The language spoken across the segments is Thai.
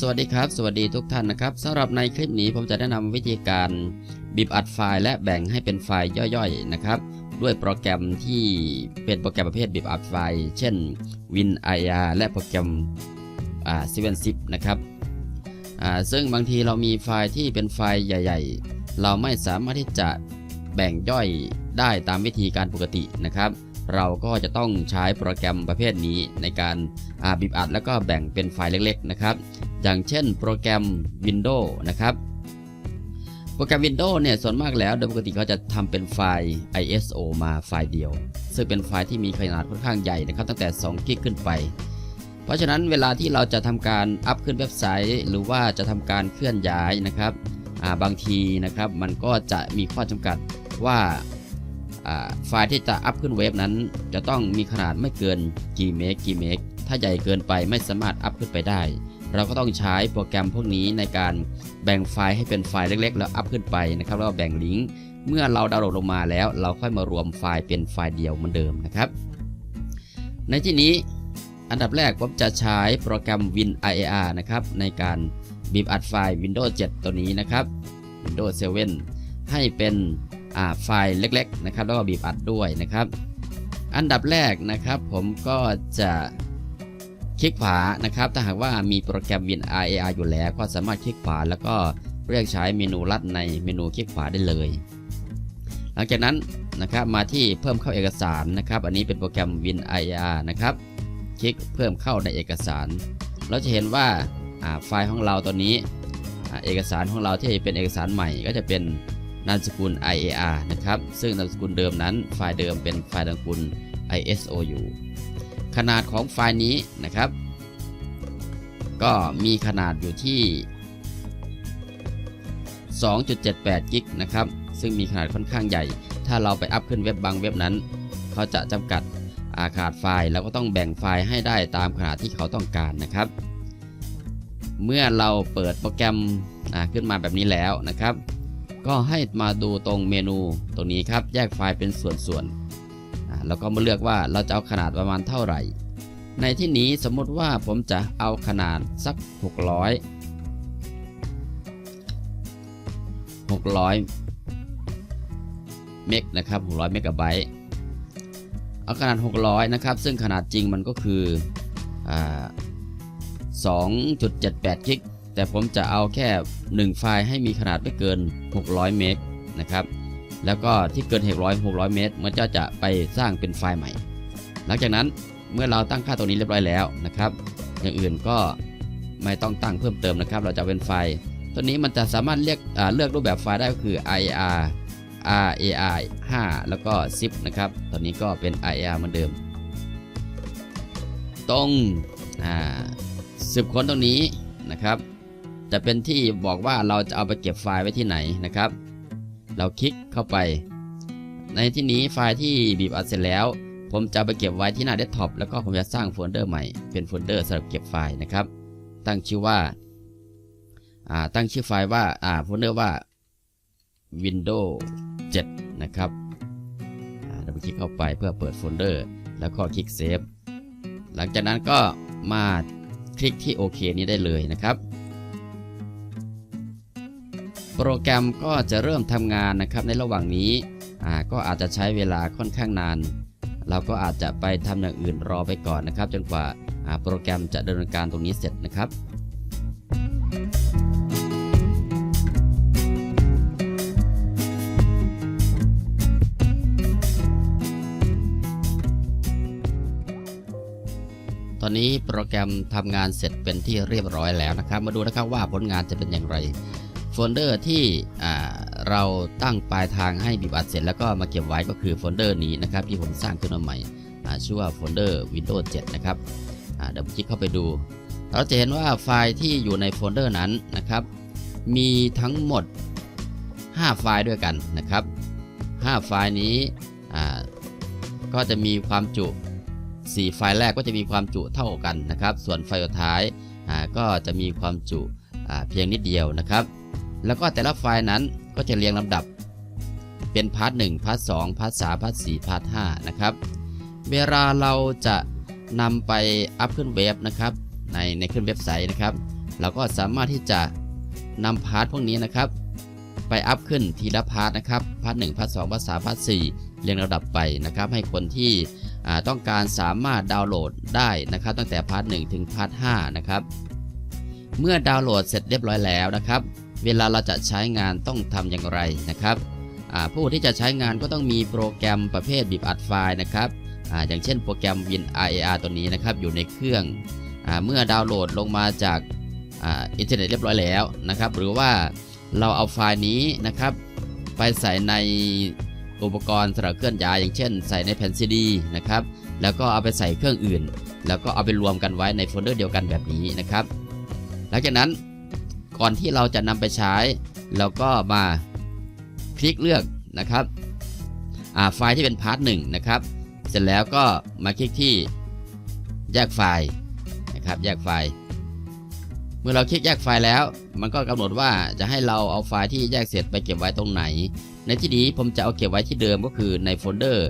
สวัสดีครับ สวัสดีทุกท่านนะครับสำหรับในคลิปนี้ผมจะแนะนำวิธีการบีบอัดไฟล์และแบ่งให้เป็นไฟล์ย่อยๆนะครับ ด้วยโปรแกรมที่เป็นโปรแกรมประเภทบีบอัดไฟล์ เช่น WinIR และโปรแกรมอ่า710นะครับอ่าซึ่งบางทีเรามีไฟล์ที่เป็นไฟล์ใหญ่ ๆ เราไม่สามารถที่จะแบ่งย่อยได้ตามวิธีการปกตินะครับ เราก็จะต้องใช้โปรแกรมประเภทนี้ในการาบีบอัดแล้วก็แบ่งเป็นไฟล์เล็กๆนะครับ อย่างเช่นโปรแกรม Windows นะครับโปรแกรม Windows เนี่ยส่วนมากแล้วโดยปกติเขาจะทำเป็นไฟล์ ISO มาไฟล์เดียว ซึ่งเป็นไฟล์ที่มีขนาดค่อนข้างใหญ่นะครับ ตั้งแต่2กิกขึ้นไป เพราะฉะนั้นเวลาที่เราจะทำการอัพขึ้นเว็บไซต์ หรือว่าจะทำการเคลื่อนย้ายนะครับาบางทีนะครับ มันก็จะมีข้อจำกัดว่า ไฟล์ที่จะอัพขึ้นเว็บนั้น จะต้องมีขนาดไม่เกินกี่เมกกี่เมกถ้าใหญ่เกินไปไม่สามารถอัพขึ้นไปได้ เราก็ต้องใช้โปรแกรมพวกนี้ในการแบ่งไฟล์ให้เป็นไฟล์เล็ก ๆ แล้วอัพขึ้นไปนะครับแล้วแบ่งลิงก์เมื่อเราดาวน์โหลดลงมาแล้ว เราค่อยมารวมไฟล์เป็นไฟล์เดียวเหมือนเดิมนะครับ ในที่นี้อันดับแรกผมจะใช้โปรแกรม WinIR นะครับในการบีบอัดไฟล์ Windows 7 ตัวนี้นะครับ Windows 7 ให้เป็น ไฟล์เล็กๆนะครับแล้วก็บีบอัดด้วยนะครับ อันดับแรกนะครับผมก็จะคลิกขวานะครับ ถ้าหากว่ามีโปรแกรม WinIR อยู่แล้ว ก็สามารถคลิกขวาแล้วก็เรียกใช้เมนูลัดในเมนูคลิกขวาได้เลย หลังจากนั้นนะครับมาที่เพิ่มเข้าเอกสารนะครับ อันนี้เป็นโปรแกรม WinIR นะครับ คลิกเพิ่มเข้าในเอกสาร เราจะเห็นว่าไฟล์ของเราตัวนี้ เอกสารของเราที่เป็นเอกสารใหม่ก็จะเป็น นามสกุล IAR นะครับ ซึ่งนามสกุลเดิมนั้น ไฟล์เดิมเป็นไฟล์นามสกุล ISOU ขนาดของไฟล์นี้นะครับ ก็มีขนาดอยู่ที่ 2.78 กิกนะครับ ซึ่งมีขนาดค่อนข้างใหญ่ ถ้าเราไปอัพขึ้นเว็บบางเว็บนั้น เขาจะจำกัดอาขาดไฟล์แล้วก็ต้องแบ่งไฟล์ให้ได้ตามขนาดที่เขาต้องการนะครับ เมื่อเราเปิดโปรแกรมขึ้นมาแบบนี้แล้วนะครับ ก็ให้มาดูตรงเมนูตรงนี้ครับ แยกไฟล์เป็นส่วนๆแล้วก็มาเลือกว่าเราจะเอาขนาดประมาณเท่าไหร่ ในที่นี้สมมติว่าผมจะเอาขนาดสัก 600 600 เมกนะครับ 600 เมกะไบต์เอาขนาด 600 นะครับ ซึ่งขนาดจริงมันก็คืออ2.78 กิก แต่ผมจะเอาแค่ 1 ไฟล์ให้มีขนาดไม่เกิน 600 เมกนะครับ แล้วก็ที่เกิน600 600 เมตรมันจะจะไปสร้างเป็นไฟล์ใหม่ หลังจากนั้นเมื่อเราตั้งค่าตัวนี้เรียบร้อยแล้วนะครับ อย่างอื่นก็ไม่ต้องตั้งเพิ่มเติมนะครับ เราจะเป็นไฟล์ ตัวนี้มันจะสามารถเรียกเลือกรูปแบบไฟล์ได้ก็คือ IR RAR 5แล้วก็ zip นะครับ ตอนนี้ก็เป็น IR เหมือนเดิม ตรงสืบค้นตรงนี้นะครับ จะเป็นที่บอกว่าเราจะเอาไปเก็บไฟล์ไว้ที่ไหนนะครับ เราคลิกเข้าไป ในที่นี้ไฟล์ที่บีบอัดเสร็จแล้ว ผมจะไปเก็บไว้ที่หน้าเดสก์ท็อปแล้วก็ผมจะสร้างโฟลเดอร์ใหม่เป็นโฟลเดอร์สำหรับเก็บไฟล์นะครับ ตั้งชื่อว่าตั้งชื่อไฟล์ว่าโฟลเดอร์ว่า Windows 7 นะครับเราไปคลิกเข้าไปเพื่อเปิดโฟลเดอร์แล้วก็คลิกเซฟหลังจากนั้นก็มาคลิกที่โอเคนี้ได้เลยนะครับ โปรแกรมก็จะเริ่มทำงานนะครับในระหว่างนี้ก็อาจจะใช้เวลาค่อนข้างนาน เราก็อาจจะไปทำอย่างอื่นรอไปก่อนนะครับ จนกว่าโปรแกรมจะดำเนินการตรงนี้เสร็จนะครับตอนนี้โปรแกรมทำงานเสร็จเป็นที่เรียบร้อยแล้วนะครับ มาดูนะครับว่าผลงานจะเป็นอย่างไร ลเดอร์ที่เราตั้งปลายทางให้บีบอัดเสร็จแล้วก็มาเก็บไว้ก็คือโฟลเดอร์นี้นะครับที่ผมสร้างขึ้นมาใหม่ชื่อว่าโฟลเดอร์ Windows 7 นะครับเดี๋ยวคลิกเข้าไปดู เราจะเห็นว่าไฟล์ที่อยู่ในโฟลเดอร์นั้นนะครับ มีทั้งหมด 5 ไฟล์ด้วยกันนะครับ 5 ไฟล์นี้ก็จะมีความจุ 4 ไฟล์แรกก็จะมีความจุเท่ากันนะครับ ส่วนไฟล์สุดท้ายก็จะมีความจุเพียงนิดเดียวนะครับ แล้วก็แต่ละไฟล์นั้นก็จะเรียงลำดับ เป็นพาร์ท1พาร์ท2พาร์ท3พาร์ท4พาร์ท5นะครับ เวลาเราจะนำไปอัพขึ้นเว็บนะครับ ในในขึ้นเว็บไซต์นะครับ เราก็สามารถที่จะนำพาร์ทพวกนี้นะครับ ไปอัพขึ้นทีละพาร์ทนะครับพาร์ทหนึ่งพาร์ทสองพาร์ทสามพาร์ทสี่เรียงระดับไปนะครับ ให้คนที่ต้องการสามารถดาวน์โหลดได้นะครับ ตั้งแต่พาร์ทหนึ่งถึงพาร์ทห้านะครับเมื่อดาวน์โหลดเสร็จเรียบร้อยแล้วนะครับ เวลาเราจะใช้งานต้องทำอย่างไรนะครับ ผู้ที่จะใช้งานก็ต้องมีโปรแกรมประเภทบีบอัดไฟล์นะครับออย่างเช่นโปรแกรม Win RAR ตัวนี้นะครับอยู่ในเครื่องอเมื่อดาวน์โหลดลงมาจากอ,อินเทอร์เน็ตเรียบร้อยแล้วนะครับ หรือว่าเราเอาไฟล์นี้นะครับ ไปใส่ในอุปกรณ์สำหรับเคลื่อนย้ายอย่างเช่น ใส่ในแผ่นซีดีนะครับ แล้วก็เอาไปใส่เครื่องอื่น แล้วก็เอาไปรวมกันไว้ในโฟลเดอร์เดียวกันแบบนี้นะครับ หลังจากนั้น ก่อนที่เราจะนำไปใช้เราก็มาคลิกเลือกนะครับไฟล์ที่เป็นพาร์ทหนึ่งนะครับ เสร็จแล้วก็มาคลิกที่แยกไฟล์นะครับ แยกไฟล์ เมื่อเราคลิกแยกไฟล์แล้ว มันก็กำหนดว่าจะให้เราเอาไฟล์ที่แยกเสร็จไปเก็บไว้ตรงไหน ในที่นี้ผมจะเอาเก็บไว้ที่เดิมก็คือในโฟลเดอร์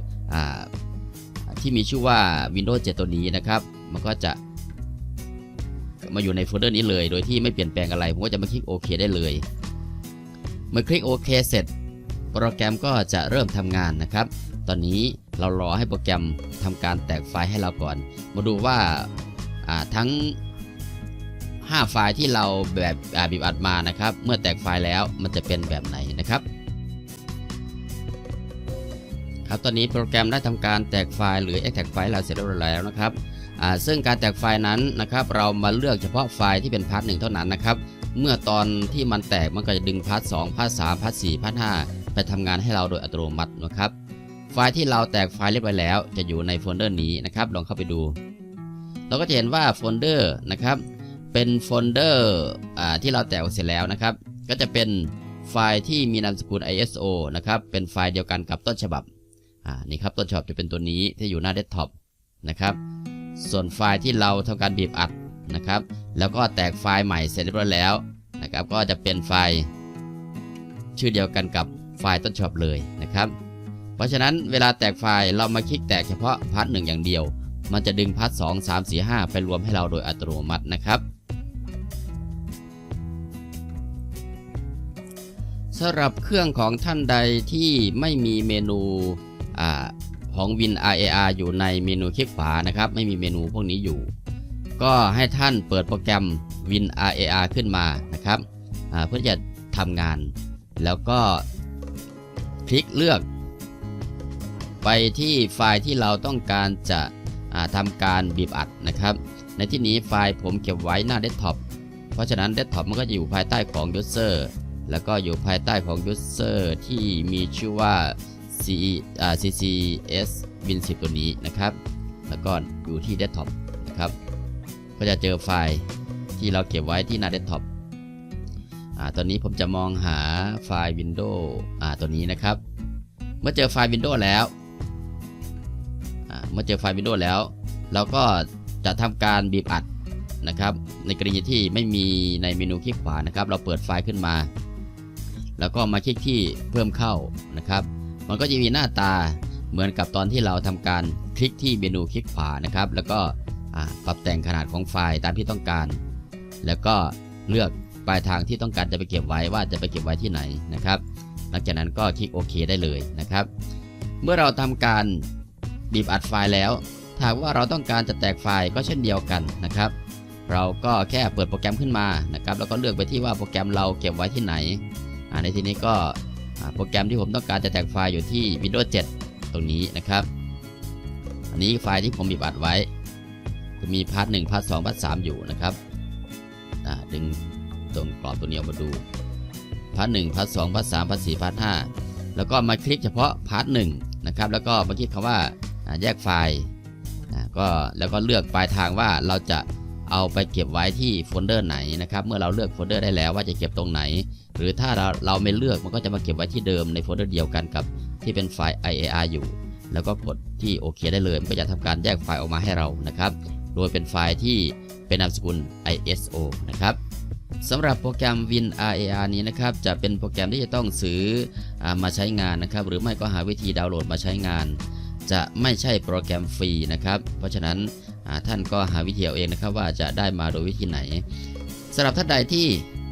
ที่มีชื่อว่า Windows 7 ตัวนี้นะครับ มันก็จะ มาอยู่ในโฟลเดอร์นี้เลย โดยที่ไม่เปลี่ยนแปลงอะไร ผมก็จะมาคลิกโอเคได้เลยเมื่อคลิกโอเคเสร็จ โปรแกรมก็จะเริ่มทำงานนะครับ ตอนนี้เรารอให้โปรแกรมทำการแตกไฟล์ให้เราก่อน มาดูว่าาทั้ง 5 ไฟล์ที่เราแบบบีบอัดมานะครับ เมื่อแตกไฟล์แล้วมันจะเป็นแบบไหนนะครับครับตอนนี้โปรแกรมได้ทำการแตกไฟล์หรือ extract ไฟล์เราเสร็จเรียบร้อยแล้วนะครับ ซึ่งการแตกไฟล์นั้นนะครับเรามาเลือกเฉพาะไฟล์ที่เป็นพาร์ทหนึ่งเท่านั้นนะครับเมื่อตอนที่มันแตกมันก็จะดึงพาร์ทสองพาร์ทสามพาร์ทสี่พาร์ทห้าไปทำงานให้เราโดยอัตโนมัตินะครับไฟล์ที่เราแตกไฟล์เรียบร้อยแล้ว จะอยู่ในโฟลเดอร์นี้นะครับลองเข้าไปดู เราก็จะเห็นว่าโฟลเดอร์นะครับเป็นโฟลเดอร์อ่าที่เราแตกเสร็จแล้วนะครับ ก็จะเป็นไฟล์ที่มีนามสกุล ISO นะครับเป็นไฟล์เดียวกันกับต้นฉบับอ่านี่ครับต้นฉบับจะเป็นตัวนี้ที่อยู่หน้าเดสก์ท็อปนะครับ ส่วนไฟล์ที่เราทำการบีบอัดนะครับ แล้วก็แตกไฟล์ใหม่เสร็จเรียบร้อยแล้วนะครับ ก็จะเป็นไฟล์ชื่อเดียวกันกับไฟล์ต้นฉบับเลยนะครับ เพราะฉะนั้นเวลาแตกไฟล์เรามาคลิกแตกเฉพาะพาร์ทหนึ่งอย่างเดียว มันจะดึงพาร์ทสองสามสี่ห้าไปรวมให้เราโดยอัตโนมัตินะครับสำหรับเครื่องของท่านใดที่ไม่มีเมนูอา ของ Win RAR อยู่ในเมนูคลิกขวานะครับ ไม่มีเมนูพวกนี้อยู่ ก็ให้ท่านเปิดโปรแกรม Win RAR ขึ้นมานะครับเพื่อจะทำงาน แล้วก็คลิกเลือก ไปที่ไฟล์ที่เราต้องการจะทำการบีบอัดนะครับ ในที่นี้ไฟล์ผมเก็บไว้หน้าเดสก์ท็อปเพราะฉะนั้นเดสก์ท็อปมันก็จะอยู่ภายใต้ของ User แล้วก็อยู่ภายใต้ของ User ที่มีชื่อว่า C อ่า CCS Win 10 ตัวนี้นะครับ แล้วก็อยู่ที่ Desktop นะครับ ก็จะเจอไฟล์ที่เราเก็บไว้ที่หน้า Desktop อ่า ตอนนี้ผมจะมองหาไฟล์ Windows อ่า ตัวนี้นะครับ เมื่อเจอไฟล์ Windows แล้ว อ่า เมื่อเจอไฟล์ Windows แล้ว เราก็จะทำการบีบอัดนะครับ ในกรณีที่ไม่มีในเมนูคลิกขวานะครับ เราเปิดไฟล์ขึ้นมา แล้วก็มาคลิกที่เพิ่มเข้านะครับ มันก็จะมีหน้าตาเหมือนกับตอนที่เราทำการคลิกที่เมนูคลิกขวานะครับ แล้วก็ปรับแต่งขนาดของไฟล์ตามที่ต้องการ แล้วก็เลือกปลายทางที่ต้องการจะไปเก็บไว้ว่าจะไปเก็บไว้ที่ไหนนะครับ หลังจากนั้นก็คลิกโอเคได้เลยนะครับ เมื่อเราทำการบีบอัดไฟล์แล้วถ้าหากว่าเราต้องการจะแตกไฟล์ก็เช่นเดียวกันนะครับ เราก็แค่เปิดโปรแกรมขึ้นมานะครับ แล้วก็เลือกไปที่ว่าโปรแกรมเราเก็บไว้ที่ไหนในที่นี้ก็ โปรแกรมที่ผมต้องการจะแตกไฟล์อยู่ที่ Windows 7 ตรงนี้นะครับ อันนี้ไฟล์ที่ผมบีบอัดไว้ จะมีพาร์ทหนึ่งพาร์ทสองพาร์ทสามอยู่นะครับอ่าดึงตรงกรอบตัวนี้ออกมาดู พาร์ทหนึ่งพาร์ทสองพาร์ทสามพาร์ทสี่พาร์ทห้าแล้วก็มาคลิกเฉพาะพาร์ทหนึ่งนะครับ แล้วก็มาคลิกคำว่าอ่าแยกไฟล์ก็แล้วก็เลือกปลายทางว่าเราจะเอาไปเก็บไว้ที่โฟลเดอร์ไหนนะครับ เมื่อเราเลือกโฟลเดอร์ได้แล้วว่าจะเก็บตรงไหน หรือถ้าเราเราไม่เลือกมันก็จะมาเก็บไว้ที่เดิมในโฟลเดอร์เดียวกันกับที่เป็นไฟล์ IAR อยู่ แล้วก็กดที่โอเคได้เลย มันก็จะทำการแยกไฟล์ออกมาให้เรานะครับ โดยเป็นไฟล์ที่เป็นนามสกุล ISO นะครับสำหรับโปรแกรม Win RAR นี้นะครับจะเป็นโปรแกรมที่จะต้องซื้ออมาใช้งานนะครับ หรือไม่ก็หาวิธีดาวน์โหลดมาใช้งาน จะไม่ใช่โปรแกรมฟรีนะครับ เพราะฉะนั้นท่านก็หาวิธีเอาเองนะครับว่าจะได้มาโดยวิธีไหนสำหรับท่านใดที่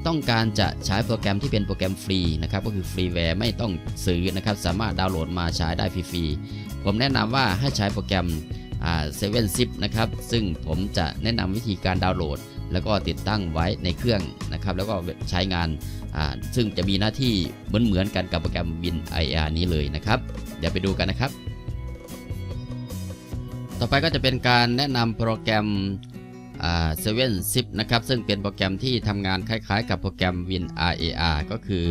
ต้องการจะใช้โปรแกรมที่เป็นโปรแกรมฟรีนะครับก็คือฟรีแวร์ไม่ต้องซื้อนะครับสามารถดาวน์โหลดมาใช้ได้ฟรีๆผมแนะนำว่าให้ใช้โปรแกรมเซเว่นซิปนะครับซึ่งผมจะแนะนำวิธีการดาวน์โหลด แล้วก็ติดตั้งไว้ในเครื่องนะครับแล้วก็ใช้งานซึ่งจะมีหน้าที่เหมือนเหมือนๆกันกับโปรแกรม Win IR นี้เลยนะครับ เดี๋ยวไปดูกันนะครับ ต่อไปก็จะเป็นการแนะนำโปรแกรม เซเว่นซิปนะครับซึ่งเป็นโปรแกรมที่ทำงานคล้ายๆ กับโปรแกรม Win RAR ก็คือ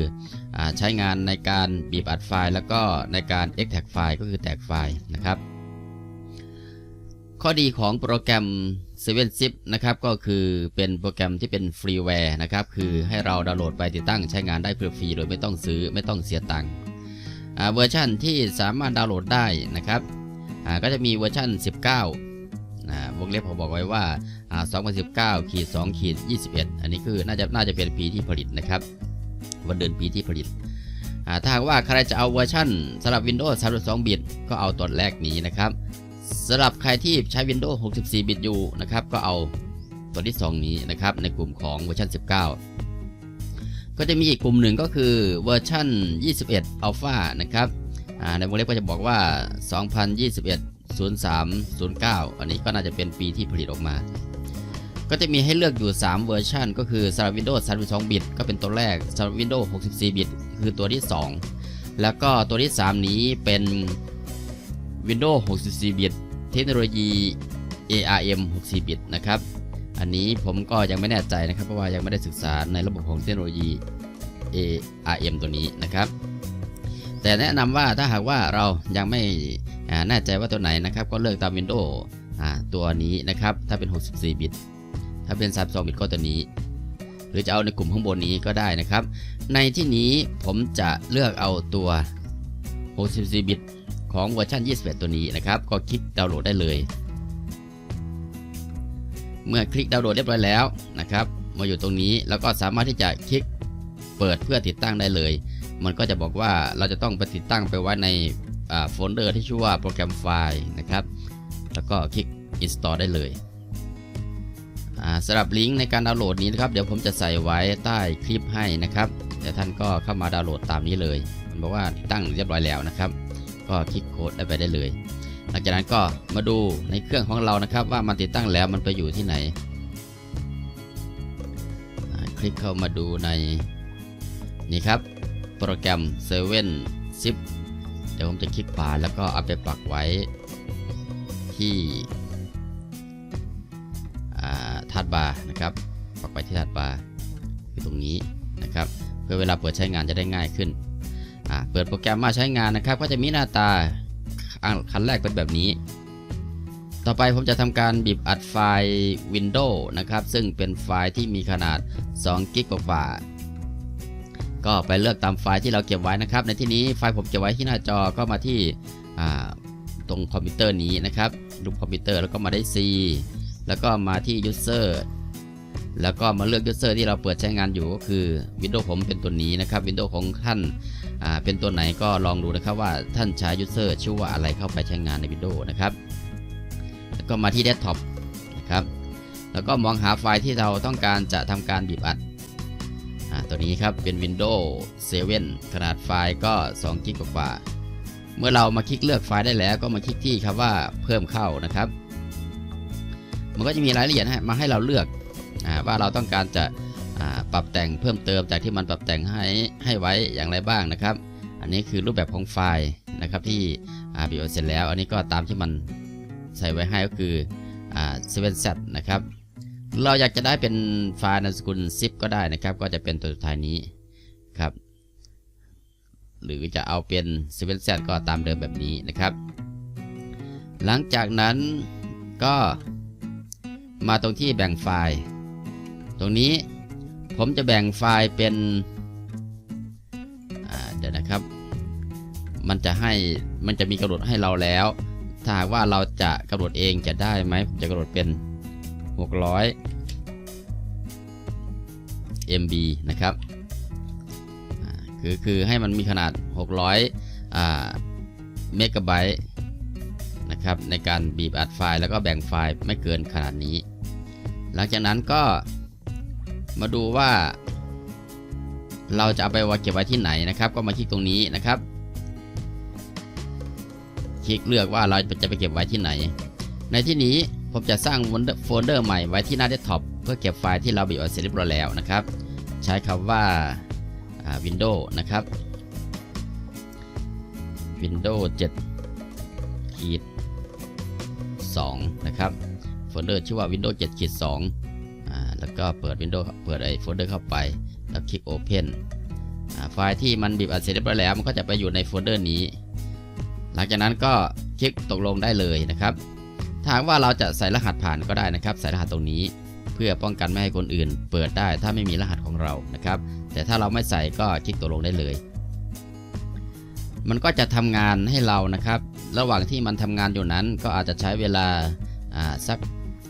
อใช้งานในการบีบอัดไฟล์ แล้วก็ในการ extract ไฟล์ก็คือแตกไฟล์นะครับ ข้อดีของโปรแกรม 7 Zip นะครับก็คือเป็นโปรแกรมที่เป็นฟรีแวร์นะครับคือให้เราดาวน์โหลดไปติดตั้งใช้งานได้ฟรีๆโดยไม่ต้องซื้อไม่ต้องเสียตังค์เวอร์ชันที่สามารถดาวน์โหลดได้นะครับก็จะมีเวอร์ชัน19 อ่าวงเล็บผมบอกไว้ว่า2019ขีด2ขีด21 อันนี้คือน่าจะน่าจะเป็นปีที่ผลิตนะครับ วันเดือนปีที่ผลิต ถ้าหากว่าใครจะเอาเวอร์ชันสำหรับ Windows 32 บิต ก็เอาตัวแรกนี้นะครับสำหรับใครที่ใช้ Windows 64 บิตอยู่นะครับ ก็เอาตัวที่ 2 นี้นะครับ ในกลุ่มของเวอร์ชัน19 ก็จะมีอีกกลุ่มหนึ่งก็คือเวอร์ชัน21 Alpha นะครับในวงเล็บก็จะบอกว่า 2021 0309 อันนี้ก็น่าจะเป็นปีที่ผลิตออกมา ก็จะมีให้เลือกอยู่ 3 เวอร์ชันก็คือสำหรับ Windows 32 บิตก็เป็นตัวแรกสำหรับ Windows 64 บิตคือตัวที่ 2 แล้วก็ตัวที่ 3 นี้เป็น Windows 64 บิตเทคโนโลยี ARM 64 บิตนะครับ อันนี้ผมก็ยังไม่แน่ใจนะครับเพราะว่ายังไม่ได้ศึกษาในระบบของเทคโนโลยี ARM ตัวนี้นะครับ แต่แนะนำว่าถ้าหากว่าเรายังไม่ แน่ใจว่าตัวไหนนะครับก็เลือกตาม Windows ตัวนี้นะครับ ถ้าเป็น 64 บิต ถ้าเป็น 32 บิตก็ตัวนี้ หรือจะเอาในกลุ่มข้างบนนี้ก็ได้นะครับ ในที่นี้ผมจะเลือกเอาตัว 64 บิต ของเวอร์ชัน21 ตัวนี้นะครับ ก็คลิกดาวน์โหลดได้เลย เมื่อคลิกดาวน์โหลดเรียบร้อยแล้วนะครับ มาอยู่ตรงนี้แล้วก็สามารถที่จะคลิกเปิดเพื่อติดตั้งได้เลย มันก็จะบอกว่าเราจะต้องไปติดตั้งไปไว้ใน โฟลเดอร์ที่ชื่อว่าโปรแกรมไฟล์นะครับ แล้วก็คลิก install ได้เลยอ่าสำหรับลิงก์ในการดาวน์โหลดนี้นะครับ เดี๋ยวผมจะใส่ไว้ใต้คลิปให้นะครับเดี๋ยวท่านก็เข้ามาดาวน์โหลดตามนี้เลย มันบอกว่าติดตั้งเรียบร้อยแล้วนะครับ ก็คลิกโค้ดได้ไปได้เลย หลังจากนั้นก็มาดูในเครื่องของเรานะครับ ว่ามันติดตั้งแล้วมันไปอยู่ที่ไหน คลิกเข้ามาดูในนี่ครับโปรแกรม7 Zip เดี๋ยวผมจะคลิกขวาแล้วก็เอาไปปักไว้ที่ทัดบาร์นะครับ ปักไว้ที่ทัดบาร์คือตรงนี้นะครับ เพื่อเวลาเปิดใช้งานจะได้ง่ายขึ้น เปิดโปรแกรมมาใช้งานนะครับ ก็จะมีหน้าตาขั้นแรกเป็นแบบนี้ ต่อไปผมจะทำการบีบอัดไฟล์ Windows นะครับ ซึ่งเป็นไฟล์ที่มีขนาด2กิกกว่า ก็ไปเลือกตามไฟล์ที่เราเก็บไว้นะครับ ในที่นี้ไฟล์ผมเก็บไว้ที่หน้าจอก็มาที่ตรงคอมพิวเตอร์นี้นะครับรูปคอมพิวเตอร์แล้วก็มาได้ C แล้วก็มาที่ User แล้วก็มาเลือก User ที่เราเปิดใช้งานอยู่ก็คือ Windows ผมเป็นตัวนี้นะครับ Windows ของท่านาเป็นตัวไหนก็ลองดูนะครับว่าท่านใช้ user ชื่อว่าอะไรเข้าไปใช้งานใน Windows นะครับแล้วก็มาที่ Desktop นะครับแล้วก็มองหาไฟล์ที่เราต้องการจะทำการบีบอัด ตัวนี้ครับเป็น Windows 7 ขนาดไฟล์ก็2กิกกว่า เมื่อเรามาคลิกเลือกไฟล์ได้แล้วก็มาคลิกที่คำว่าเพิ่มเข้านะครับ มันก็จะมีรายละเอียดมาให้เราเลือกอว่าเราต้องการจะปรับแต่งเพิ่มเติมจากที่มันปรับแต่งให้ให้ไว้อย่างไรบ้างนะครับ อันนี้คือรูปแบบของไฟล์นะครับที่อ่าบีบเสร็จแล้ว อันนี้ก็ตามที่มันใส่ไว้ให้ก็คืออ่า 7z นะครับ เราอยากจะได้เป็นไฟล์นามสกุล zip ก็ได้นะครับ ก็จะเป็นตัวสุดท้ายนี้ครับ หรือจะเอาเป็น 7z ก็ตามเดิมแบบนี้นะครับ หลังจากนั้นก็มาตรงที่แบ่งไฟล์ ตรงนี้ผมจะแบ่งไฟล์เป็นเดี๋ยวนะครับ มันจะให้มันจะมีกำหนดให้เราแล้ว ถ้าหากว่าเราจะกำหนดเองจะได้ไหมผมจะกำหนดเป็น 600 MB นะครับคือคือให้มันมีขนาด 600อ่าเมกะไบต์นะครับในการบีบอัดไฟล์แล้วก็แบ่งไฟล์ไม่เกินขนาดนี้ หลังจากนั้นก็มาดูว่า เราจะเอาไปว้เก็บไว้ที่ไหนนะครับ ก็มาคลิกตรงนี้นะครับ คลิกเลือกว่าเราจะไปเก็บไว้ที่ไหน ในที่นี้ ผมจะสร้างโฟลเดอร์ใหม่ไว้ที่หน้าเดสก์ท็อปเพื่อเก็บไฟล์ที่เราบีบอัดเสร็จเรียบร้อยแล้วนะครับ ใช้คำว่า Windows นะครับ Windows 7ขีด2นะครับโฟลเดอร์ชื่อว่า Windows 7ขีด2อ่าแล้วก็เปิด Windows เปิดไอ้โฟลเดอร์เข้าไปแล้วคลิก Open ไฟล์ที่มันบีบอัดเสร็จเรียบร้อยแล้วมันก็จะไปอยู่ในโฟลเดอร์นี้ หลังจากนั้นก็คลิกตกลงได้เลยนะครับ ถาหากว่าเราจะใส่รหัสผ่านก็ได้นะครับใส่รหัสตรงนี้ เพื่อป้องกันไม่ให้คนอื่น เปิดได้ถ้าไม่มีรหัสของเรานะครับ แต่ถ้าเราไม่ใส่ก็คลิกตกลงได้เลย มันก็จะทำงานให้เรานะครับ ระหว่างที่มันทำงานอยู่นั้นก็อาจจะใช้เวลาอ่าสัก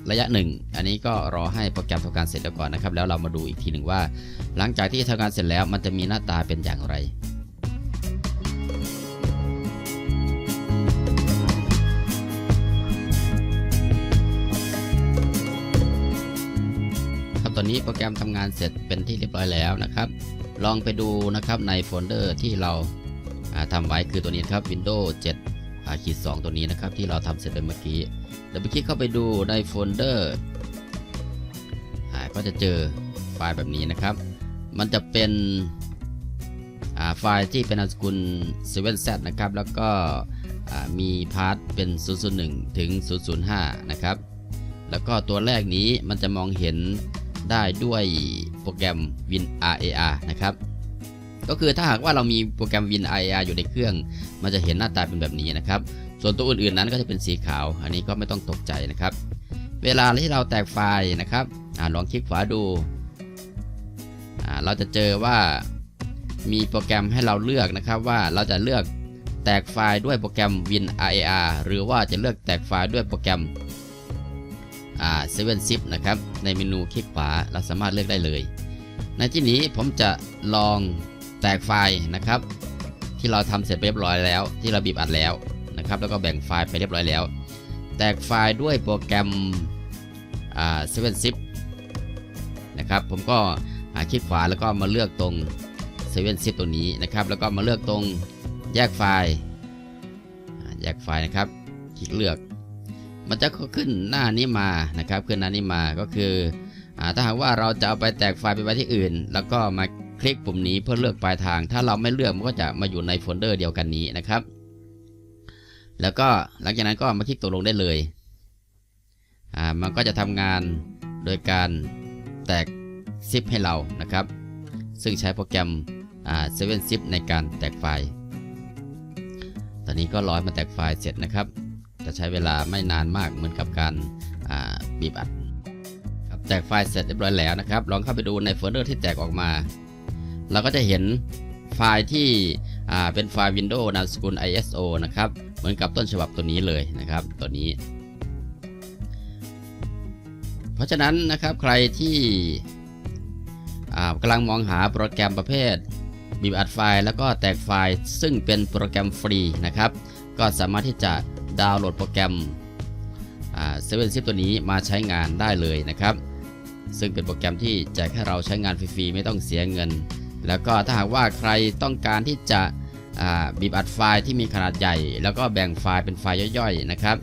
ระยะหนึ่งอันนี้ก็รอให้โปรแกรมทำการเสร็จแล้วก่อนนะครับ แล้วเรามาดูอีกทีหนึ่งว่า หลังจากที่ทำงานเสร็จแล้วมันจะมีหน้าตาเป็นอย่างไร โปรแกรมทำงานเสร็จเป็นที่เรียบร้อยแล้วนะครับ ลองไปดูนะครับในโฟลเดอร์ที่เราทำไว้คือตัวนี้ครับ Windows 7ขีด2ตัวนี้นะครับ ที่เราทำเสร็จไปเมื่อกี้เดี๋ยวไปคลิกเข้าไปดูในโฟลเดอร์ก็จะเจอไฟล์แบบนี้นะครับ มันจะเป็นไฟล์ที่เป็นนามสกุล 7z นะครับ แล้วก็มีพาร์ทเป็น 001 ถึง 005 นะครับ แล้วก็ตัวแรกนี้มันจะมองเห็น ได้ด้วยโปรแกรม WinRAR นะครับ ก็คือถ้าหากว่าเรามีโปรแกรม WinRAR อยู่ในเครื่อง มันจะเห็นหน้าตาเป็นแบบนี้นะครับ ส่วนตัวอื่นๆนั้นก็จะเป็นสีขาว อันนี้ก็ไม่ต้องตกใจนะครับ เวลาที่เราแตกไฟล์นะครับอลองคลิกขวาดู เราจะเจอว่ามีโปรแกรมให้เราเลือกนะครับว่าเราจะเลือกแตกไฟล์ด้วยโปรแกรม WinRAR หรือว่าจะเลือกแตกไฟล์ด้วยโปรแกรม เซเว่นซิปนะครับในเมนูคลิกขวาเราสามารถเลือกได้เลย ในที่นี้ผมจะลองแตกไฟล์นะครับ ที่เราทำเสร็จเรียบร้อยแล้ว ที่เราบีบอัดแล้วนะครับ แล้วก็แบ่งไฟล์ไปเรียบร้อยแล้ว แตกไฟล์ด้วยโปรแกรมเซเว่นซิปนะครับผมก็คลิกขวาแล้วก็มาเลือกตรงเซเว่นซิปตัวนี้นะครับ แล้วก็มาเลือกตรงแยกไฟล์แยกไฟล์นะครับ คลิกเลือก มันจะขึ้นหน้านี้มานะครับ ขึ้นหน้านี้มาก็คืออถ้าหากว่าเราจะเอาไปแตกไฟล์ไปไว้ที่อื่น แล้วก็มาคลิกปุ่มนี้เพื่อเลือกปลายทาง ถ้าเราไม่เลือกมันก็จะมาอยู่ในโฟลเดอร์เดียวกันนี้นะครับ แล้วก็หลังจากนั้นก็มาคลิกตกลงได้เลยมันก็จะทำงานโดยการแตกซิปให้เรานะครับ ซึ่งใช้โปรแกรมเซเว่นซิปในการแตกไฟล์ ตอนนี้ก็ร้อให้มาแตกไฟล์เสร็จนะครับ จะใช้เวลาไม่นานมากเหมือนกับการบีบอัดครับแตกไฟล์เสร็จเรียบร้อยแล้วนะครับ ลองเข้าไปดูในโฟลเดอร์ที่แตกออกมา เราก็จะเห็นไฟล์ที่เป็นไฟล์ Windows นามสกุล ISO นะครับ เหมือนกับต้นฉบับตัวนี้เลยนะครับ ตัวนี้ เพราะฉะนั้นนะครับใครที่กำลังมองหาโปรแกรมประเภทบีบอัดไฟล์ แล้วก็แตกไฟล์ซึ่งเป็นโปรแกรมฟรีนะครับ ก็สามารถที่จะ ดาวน์โหลดโปรแกรมเซเว่นซิปตัวนี้มาใช้งานได้เลยนะครับ ซึ่งเป็นโปรแกรมที่แจกให้เราใช้งานฟรีๆไม่ต้องเสียเงิน แล้วก็ถ้าหากว่าใครต้องการที่จะบีบอัดไฟล์ที่มีขนาดใหญ่ แล้วก็แบ่งไฟล์เป็นไฟล์ย่อยๆนะครับ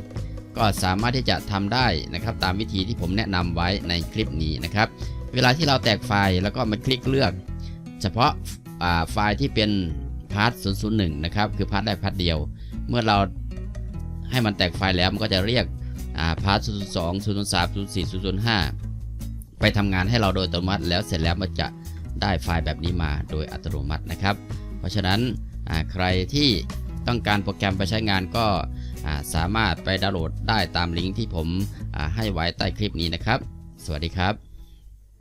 ก็สามารถที่จะทำได้นะครับตามวิธีที่ผมแนะนำไว้ในคลิปนี้นะครับ เวลาที่เราแตกไฟล์แล้วก็มาคลิกเลือก เฉพาะไฟล์ที่เป็นพาร์ท001 นะครับ คือพาร์ทได้พาร์ทเดียว เมื่อเรา ให้มันแตกไฟล์แล้วมันก็จะเรียกพาร์ท02 003 04 005 ไปทำงานให้เราโดยอัตโนมัติแล้วเสร็จแล้วมันจะได้ไฟล์แบบนี้มาโดยอัตโนมัตินะครับ เพราะฉะนั้นใครที่ต้องการโปรแกรมไปใช้งานก็สามารถไปดาวน์โหลดได้ตามลิงก์ที่ผมให้ไว้ใต้คลิปนี้นะครับ สวัสดีครับ